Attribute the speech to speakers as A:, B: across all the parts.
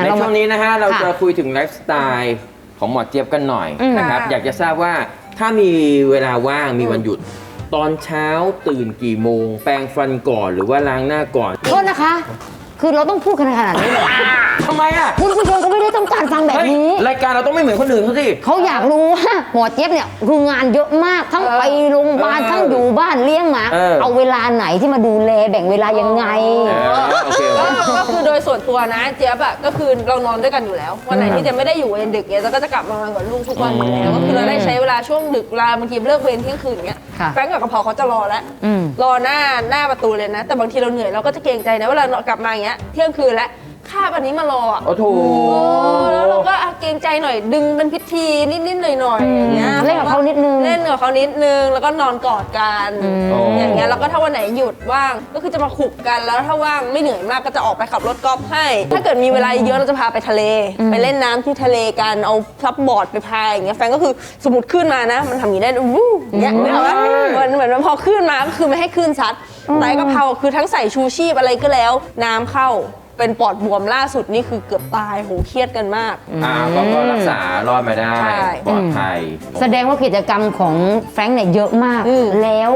A: ใน
B: เรา
A: ช่
B: มา
A: วงนี้นะฮะ เรา
B: ค่ะ
A: จะคุยถึงไลฟ์สไตล์ของหมอเจี๊ยบกันหน่อย
B: อืม
A: นะครับ
C: ค่ะ
A: อยากจะทราบว่าถ้ามีเวลาว่างมีวันหยุด ตอนเช้าตื่นกี่โมง แปรงฟันก่อนหรือว่าล้างหน้าก่อน
B: โทษนะคะ คือเราต้องพูดขนาดนี้เลย
A: ทำไมอะ
B: คุณผู้ชมก็ไม่ได้ต้องการฟังแบบ
A: เฮ้ย
B: นี้
A: รายการเราต้องไม่เหมือนคนอื่นเขาสิ
B: เขาอยากรู้ว่าหมอเจี๊ยบเนี่ยคืองานเยอะมากทั้งไปโรงพยาบาล
A: เออ
B: ทั้งอยู่บ้านเลี้ยงหมา
A: เออ
B: เอาเวลาไหนที่มาดูแลแบ่งเวลายังไง
A: เออโอเคโอ
C: ก็
A: เค
C: ก็คือโดยส่วนตัวนะ เจี๊ยบอะก็คือเรานอนด้วยกันอยู่แล้ว วันไหนที่จะไม่ได้อยู่เวรดึกเนี่ยเราก็จะกลับมานอนกับลูกทุกวันอยู่แล้วก็คือเราได้ใช้เวลาช่วงดึกเวลาบางทีเลิกเวรเที่ยงคืนเงี้ย
B: ค่ะ
C: แฟรงก์กับกระเพาเขาจะรอแล้ว
B: อืม
C: รอหน้าหน้าประตูเลยนะ แต่บางทีเราเหนื่อยเราก็จะเกรงใจนะเวลากลับมาอย่างเงี้ยเที่ยงคืนแล้ว คาบอันนี้มารออะ
A: โอ้โถ
C: โอ้แล้วเราก็อะเกรงใจหน่อยดึงเป็นพิธีนิดๆหน่อยๆอย่างเงี้ย
B: เล่นกับเขานิดนึง
C: เล่นกับเขานิดนึงแล้วก็นอนกอดกัน
A: อ๋ออ
C: อย่างเงี้ยแล้วก็ถ้าวันไหนหยุดว่างก็คือจะมาขุกกันแล้วถ้าว่างไม่เหนื่อยมากก็จะออกไปขับรถกอล์ฟให้ ถ้าเกิดมีเวลาเยอะเราจะพาไปทะเล ไปเล่นน้ำที่ทะเลกันเอาซับบอร์ดไปพายอย่างเงี้ยแฟนก็คือสมมติขึ้นมานะ มันทำอย่างนี้ได้วู้อย่างเงี้ยนึกออกปะเหมือนเหมือนมันพอขึ้นมาก็คือไม่ให้ขึ้นซัดไต่กะเพราคือทั้งใส่ชูชีพอะไรก็แล้ว น้ำเข้า เป็นปอดบวมล่าสุดนี่คือเกือบตายโหเครียดกันมาก
A: อ่าก็ก็รักษารอดมาได้
C: ใช่
A: ปลอดภัย
B: แสดงว่ากิจกรรมของแฟรงค์เนี่ยเยอะมาก
C: อืม
B: แล้ว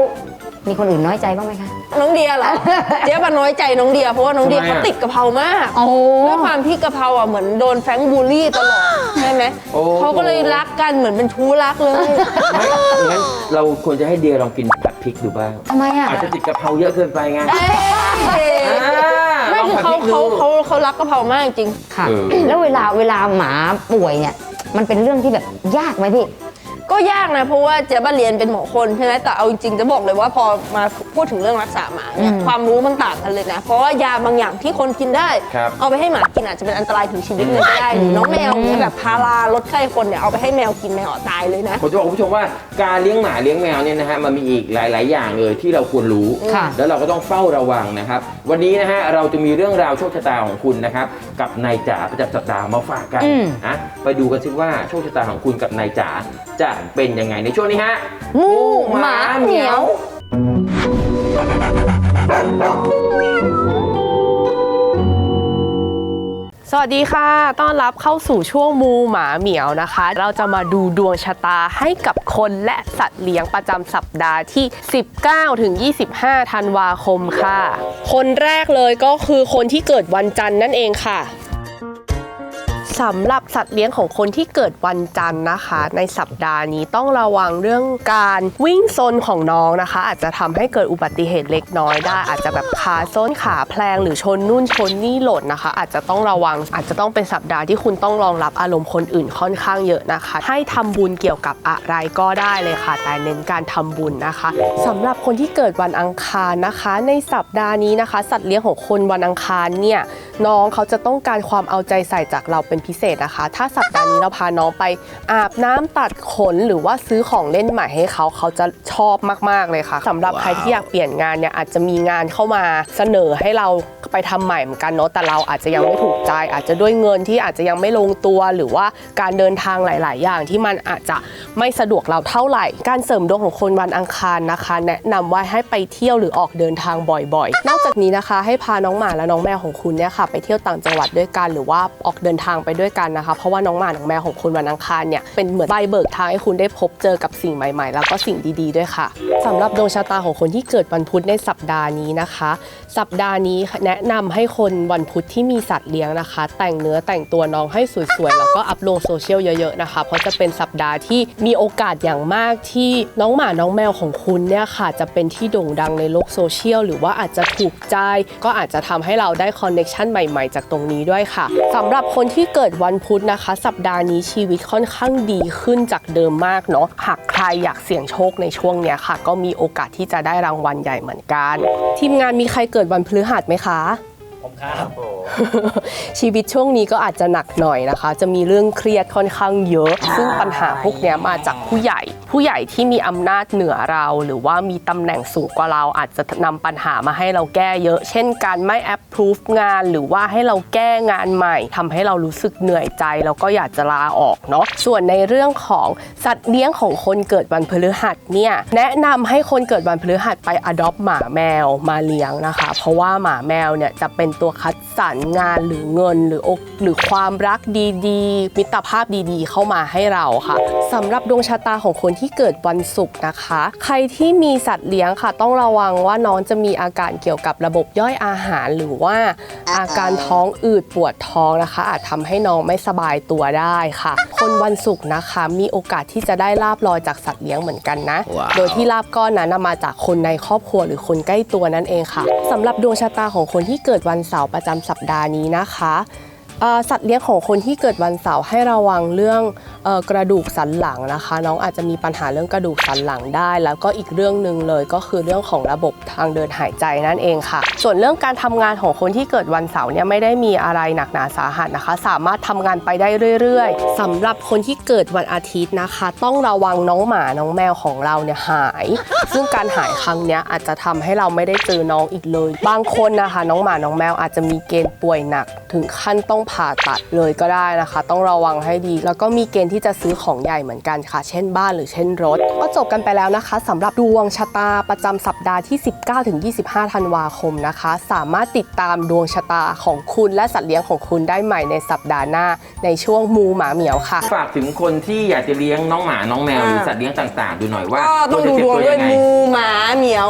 B: มีคนอื่นน้อยใจบ้างไหมคะ
C: น้องเดียเหรอ เจ๊ยบอะน้อยใจน้องเดียเพราะว่าน้องเดีย
A: ทำไมอะ
C: เขาติดกะเพรามาก
B: โอ้
C: ด้วยความที่กะเพราอะเหมือนโดนแฟรงค์บูลลี่ตลอดใช่ไหม
A: โอ้
C: เขาก็เลยรักกันเหมือนเป็นชู้รักเลย
A: ไม่งั้นเราควรจะให้เดียลองกินผัดพริกดูบ้าง
B: ทำไมอะ
A: อาจจะติดกะเพราเยอะเกินไปไง
C: ไม่คือเขา เขาเขาเขารักกะเพรามากจริง
B: ค่ะ
A: เออ
B: แล้วเวลาเวลาหมาป่วยเนี่ย มันเป็นเรื่องที่แบบยากไหมพี่
C: ก็ยากนะ เพราะว่าเจ๊บ้าเรียนเป็นหมอคนใช่ไหมแต่เอาจริงๆจะบอกเลยว่าพอมาพูดถึงเรื่องรักษาหมาเนี่ย
B: อืม
C: ความรู้มันต่างกันเลยนะ เพราะว่ายาบางอย่างที่คนกินได้
A: ครับ
C: เอาไปให้หมากินอาจจะเป็นอันตรายถึงชีวิตเลยก็ได้หรือน้องแมวเนี่ยแบบพาราลดไข้คนเนี่ยเอาไปให้แมวกินแมวตายเลยนะ
A: ผมจะบอกคุณผู้ชมว่าการเลี้ยงหมาเลี้ยงแมวเนี่ยนะฮะมันมีอีกหลาย ๆ อย่างเลยที่เราควรรู้
B: ค่ะ
A: แล้วเราก็ต้องเฝ้าระวังนะครับ วันนี้นะฮะเราจะมีเรื่องราวโชคชะตาของคุณนะครับกับนายจ๋าประจำสัปดาห์มาฝากกัน
B: อืม
A: นะไปดูกันซิว่าโชคชะตาของคุณกับนายจ๋าจะเป็นยังไงในช่วงนี้ฮะ
B: หมูหมาเหมียว
D: สวัสดีค่ะ ต้อนรับเข้าสู่ช่วงมูหมาเหมียวนะคะ เราจะมาดูดวงชะตาให้กับคนและสัตว์เลี้ยงประจำสัปดาห์ที่ 19ถึง25 ธันวาคมค่ะ คนแรกเลยก็คือคนที่เกิดวันจันทร์นั่นเองค่ะ สำหรับสัตว์เลี้ยงของคนที่เกิดวันจันทร์นะคะ ในสัปดาห์นี้ต้องระวังเรื่องการวิ่งซนของน้องนะคะ อาจจะทำให้เกิดอุบัติเหตุเล็กน้อยได้ อาจจะแบบขาส้นขาแพลงหรือชนนู่นชนนี่หล่นนะคะ อาจจะต้องระวังอาจจะต้องเป็นสัปดาห์ที่คุณต้องรองรับอารมณ์คนอื่นค่อนข้างเยอะนะคะ ให้ทำบุญเกี่ยวกับอะไรก็ได้เลยค่ะ แต่เน้นการทำบุญนะคะสำหรับคนที่เกิดวันอังคารนะคะ ในสัปดาห์นี้นะคะ สัตว์เลี้ยงของคนวันอังคารเนี่ยน้องเขาจะต้องการความเอาใจใส่จากเราเป็นพิเศษนะคะ ถ้าสัปดาห์นี้เราพาน้องไปอาบน้ำตัดขนหรือว่าซื้อของเล่นใหม่ให้เขาเขาจะชอบมาก ๆ เลยค่ะสำหรับใครที่อยากเปลี่ยนงานเนี่ยอาจจะมีงานเข้ามาเสนอให้เราไปทำใหม่เหมือนกันเนาะแต่เราอาจจะยังไม่ถูกใจ อาจจะด้วยเงินที่อาจจะยังไม่ลงตัวหรือว่าการเดินทางหลาย ๆ อย่างที่มันอาจจะไม่สะดวกเราเท่าไหร่ การเสริมดวงของคนวันอังคารนะคะ แนะนำว่าให้ไปเที่ยวหรือออกเดินทางบ่อย ๆ นอกจากนี้นะคะ ให้พาน้องหมาและน้องแมวของคุณเนี่ยค่ะ ไปเที่ยวต่างจังหวัดด้วยกันหรือว่าออกเดินทางไปด้วยกันนะคะ เพราะว่าน้องหมาน้องแมวของคุณวันอังคารเนี่ยเป็นเหมือนใบเบิกทางให้คุณได้พบเจอกับสิ่งใหม่ ๆ แล้วก็สิ่งดีๆ ด้วยค่ะสำหรับดวงชะตาของคนที่เกิดวันพุธในสัปดาห์นี้นะคะ สัปดาห์นี้แนะนำให้คนวันพุธที่มีสัตว์เลี้ยงนะคะ แต่งเนื้อแต่งตัวน้องให้สวยๆแล้วก็อัพลงโซเชียลเยอะๆนะคะ เพราะจะเป็นสัปดาห์ที่มีโอกาสอย่างมากที่น้องหมาน้องแมวของคุณเนี่ยค่ะจะเป็นที่โด่งดังในโลกโซเชียลหรือว่าอาจจะถูกใจก็อาจจะทำให้เราได้คอนเน็ชันใหม่ ๆ จากตรงนี้ด้วยค่ะสำหรับคนที่เกิดวันพุธนะคะ สัปดาห์นี้ชีวิตค่อนข้างดีขึ้นจากเดิมมากเนาะหากใครอยากเสี่ยงโชคในช่วงเนี้ยค่ะ ก็มีโอกาสที่จะได้รางวัลใหญ่เหมือนกัน ทีมงานมีใครเกิดวันพฤหัสไหมคะ
E: ผมครับ
D: ชีวิตช่วงนี้ก็อาจจะหนักหน่อยนะคะ จะมีเรื่องเครียดค่อนข้างเยอะ ซึ่งปัญหาพวกเนี้ยมาจากผู้ใหญ่ ผู้ใหญ่ที่มีอำนาจเหนือเรา หรือว่ามีตำแหน่งสูงกว่าเราอาจจะนำปัญหามาให้เราแก้เยอะ เช่นการไม่ approve งาน หรือว่าให้เราแก้งานใหม่ทำให้เรารู้สึกเหนื่อยใจ แล้วก็อยากจะลาออกเนาะส่วนในเรื่องของสัตว์เลี้ยงของคนเกิดวันพฤหัสเนี่ยแนะนำให้คนเกิดวันพฤหัสไป adopt หมาแมวมาเลี้ยงนะคะ เพราะว่าหมาแมวเนี่ยจะเป็นตัวคัดสรรงานหรือเงินหรืออกหรือความรักดีๆมิตรภาพดีๆ เข้ามาให้เราค่ะสำหรับดวงชะตาของคนที่เกิดวันศุกร์นะคะ ใครที่มีสัตว์เลี้ยงค่ะ ต้องระวังว่าน้องจะมีอาการเกี่ยวกับระบบย่อยอาหารหรือว่าอาการท้องอืดปวดท้องนะคะ อาจทำให้น้องไม่สบายตัวได้ค่ะ คนวันศุกร์นะคะ มีโอกาสที่จะได้ลาบลอยจากสัตว์เลี้ยงเหมือนกันนะ
A: ว้าว
D: โดยที่ลาบก้อนนั้นนะมาจากคนในครอบครัวหรือคนใกล้ตัวนั่นเองค่ะสำหรับดวงชะตาของคนที่เกิดวันเสาร์ประจำสัปดาห์นี้นะคะเอ่อ สัตว์เลี้ยงของคนที่เกิดวันเสาร์ให้ระวังเรื่องกระดูกสันหลังนะคะ น้องอาจจะมีปัญหาเรื่องกระดูกสันหลังได้ แล้วก็อีกเรื่องหนึ่งเลยก็คือเรื่องของระบบทางเดินหายใจนั่นเองค่ะ ส่วนเรื่องการทำงานของคนที่เกิดวันเสาร์เนี่ยไม่ได้มีอะไรหนักหนาสาหัสนะคะ สามารถทำงานไปได้เรื่อย ๆสำหรับคนที่เกิดวันอาทิตย์นะคะ ต้องระวังน้องหมาน้องแมวของเราเนี่ยหาย ซึ่งการหายครั้งนี้อาจจะทำให้เราไม่ได้เจอน้องอีกเลย บางคนนะคะ น้องหมาน้องแมวอาจจะมีเกณฑ์ป่วยหนัก ถึงขั้นต้องผ่าตัดเลยก็ได้นะคะ ต้องระวังให้ดี แล้วก็มีเกณฑ์ที่จะซื้อของใหญ่เหมือนกันค่ะ เช่นบ้านหรือเช่นรถ ก็จบกันไปแล้วนะคะสำหรับดวงชะตาประจำสัปดาห์ที่ 19-25 ธันวาคมนะคะ สามารถติดตามดวงชะตาของคุณและสัตว์เลี้ยงของคุณได้ใหม่ในสัปดาห์หน้า ในช่วงมูหมาเหมียวค่ะ
A: ฝากถึงคนที่อยากจะเลี้ยงน้องหมาน้องแมว
C: อ่า
A: หรือสัตว์เลี้ยงต่างๆ ดูหน่อยว่า
C: ก็ต้องดูดวงด้วยมูหมาเหมียว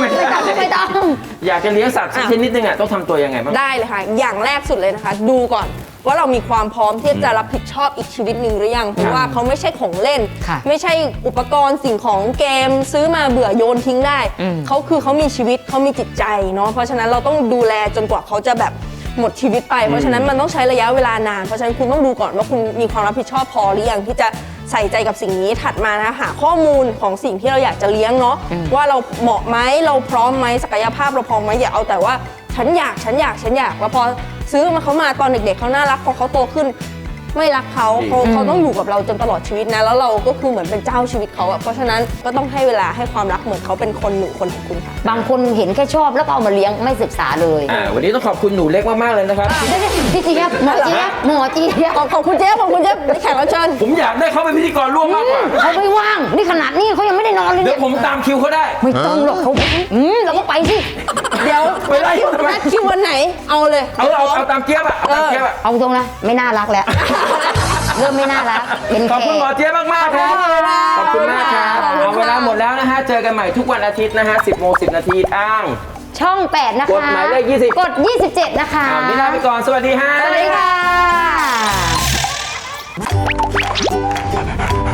A: ไม่ได้
B: ไม่ต้อง
A: อยากจะเลี้ยงสัตว์สัก
C: อะ
A: ชนิดนึงอะต้องทำตัวยังไงบ้าง
C: ได้เลยค่ะ อย่างแรกสุดเลยนะคะ ดูก่อนว่าเรามีความพร้อมที่จะรับผิดชอบอีกชีวิตหนึ่งหรือยัง เพราะว่าเขาไม่ใช่ของเล่น
B: ค่ะ
C: ไม่ใช่อุปกรณ์สิ่งของเกม ซื้อมาเบื่อโยนทิ้งได้
B: อืม
C: เขาคือเขามีชีวิตเขามีจิตใจเนาะ เพราะฉะนั้นเราต้องดูแลจนกว่าเขาจะแบบหมดชีวิตไป เพราะฉะนั้นมันต้องใช้ระยะเวลานาน เพราะฉะนั้นคุณต้องดูก่อนว่าคุณมีความรับผิดชอบพอหรือยังที่จะ ใส่ใจกับสิ่งนี้ถัดมานะคะหาข้อมูลของสิ่งที่เราอยากจะเลี้ยงเนาะว่าเราเหมาะไหมเราพร้อมไหมศักยภาพเราพร้อมไหมอย่าเอาแต่ว่าฉันอยากฉันอยากฉันอยากแล้วพอซื้อมาเขามาตอนเด็กๆเขาน่ารักพอเขาโตขึ้น ไม่รักเขาเขาเขาต้องอยู่กับเราจนตลอดชีวิตนะ แล้วเราก็คือเหมือนเป็นเจ้าชีวิตเขาอะเพราะฉะนั้นก็ต้องให้เวลาให้ความรักเหมือนเขาเป็นคนหนึ่งคนของคุณค่ะ
B: บางคนเห็นแค่ชอบแล้วก็เอามาเลี้ยงไม่ศึกษาเลย
A: อ่าวันนี้ต้องขอบคุณหนูเล็กมากๆเลยนะครับ
B: พี่เจี๊ยบหมอเจี๊ยบหมอเจี๊ยบ
C: ขอบขอบคุณเจ๊ขอบคุณเจ๊แขกรับเชิญ
A: ผมอยากได้เขาเป็นพิธีกรร่วมมากกว่า
B: เขาไม่ว่าง นี่ขนาดนี้เขายังไม่ได้นอนเลย
A: เดี๋
B: เนี่ยยว
A: ผมตามคิวเขาได้
B: ไม่ต้องหรอกเขาอืมเราก็ไปสิ
C: เดี๋ยว
A: ไปไล่เขาทำไม
C: นัดคิววันไหน เอาเลย
A: เอาเอาเอาตามเจี๊ยบอะเอาตามเจี๊ยบอะ
B: เอาตรงนะไม่น่ารักแล้ว เริ่มไม่น่ารักเป็น
A: ขอบ
B: แข
A: คุณหมอกเจี๊ยบมากๆครับขอบคุณมากครับ
C: ขอบคุณค่ะ
A: เอาเวลาหมดแล้วนะฮะเจอกันใหม่ทุกวันอาทิตย์นะฮะ10โมง10นาทีทาง
B: ช่อง 8 นะคะ
A: กดหมายเลข20
B: กด 27 นะคะ
A: อ่านี่ลาไปก่อนสวัสดีฮะ
B: สวัสดีค่ะ